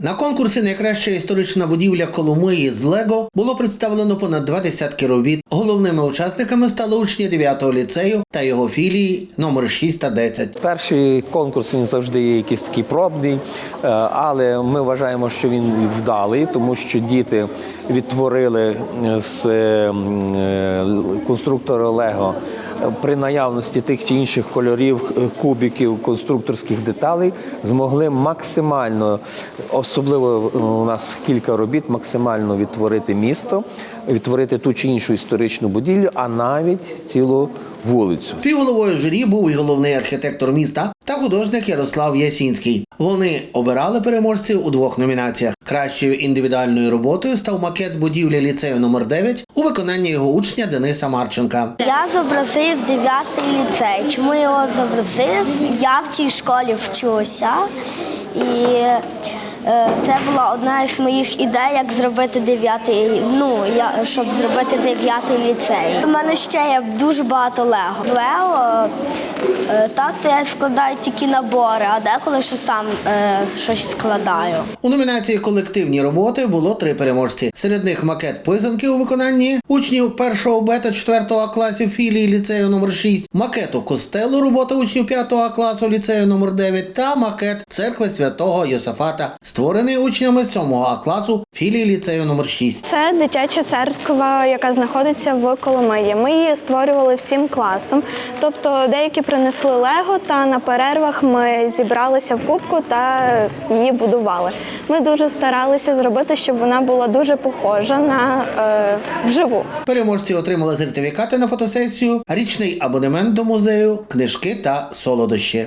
На конкурсі Найкраща історична будівля Коломиї з Лего було представлено понад два десятки робіт. Головними учасниками стали учні 9-го ліцею та його філії номер 6 та 10. Перший конкурс він завжди є якийсь такий пробний, е, але ми вважаємо, що він вдалий, тому що діти відтворили з е, м, е, конструктора Лего при наявності тих чи інших кольорів, кубіків, конструкторських деталей, змогли максимально, особливо е, у нас кілька робіт, максимально відтворити місто, відтворити ту чи іншу історичну будівлю, а навіть цілу вулицю. Співголовою журі був і головний архітектор міста та художник Ярослав Ясінський. Вони обирали переможців у двох номінаціях. Кращою індивідуальною роботою став макет будівлі ліцею номер 9 у виконанні його учня Дениса Марченка. Я зобразив 9 ліцей. Чому його зобразив? Я в цій школі вчуся. І це була одна із моїх ідей, як зробити 9, ну, я, щоб зробити 9 ліцей. У мене ще є дуже багато лего. З Лего е, так, то я складаю тільки набори, а деколи що сам е, щось складаю. У номінації колективні роботи було три переможці. Серед них макет писанки у виконанні учнів 1 Б та 4 класів філії ліцею номер 6 макету костелу робота учнів 5 класу ліцею номер 9 та макет церкви святого Йосафата, створений учнями 7 А класу філії ліцею номер 6 Це дитяча церква, яка знаходиться в Коломиї. Ми її створювали всім класом. Тобто деякі принесли лего, та на перервах ми зібралися в кубку та її будували. Ми дуже старалися зробити, щоб вона була дуже похожа на е, вживу. Переможці отримали сертифікати на фотосесію, річний абонемент до музею, книжки та солодощі.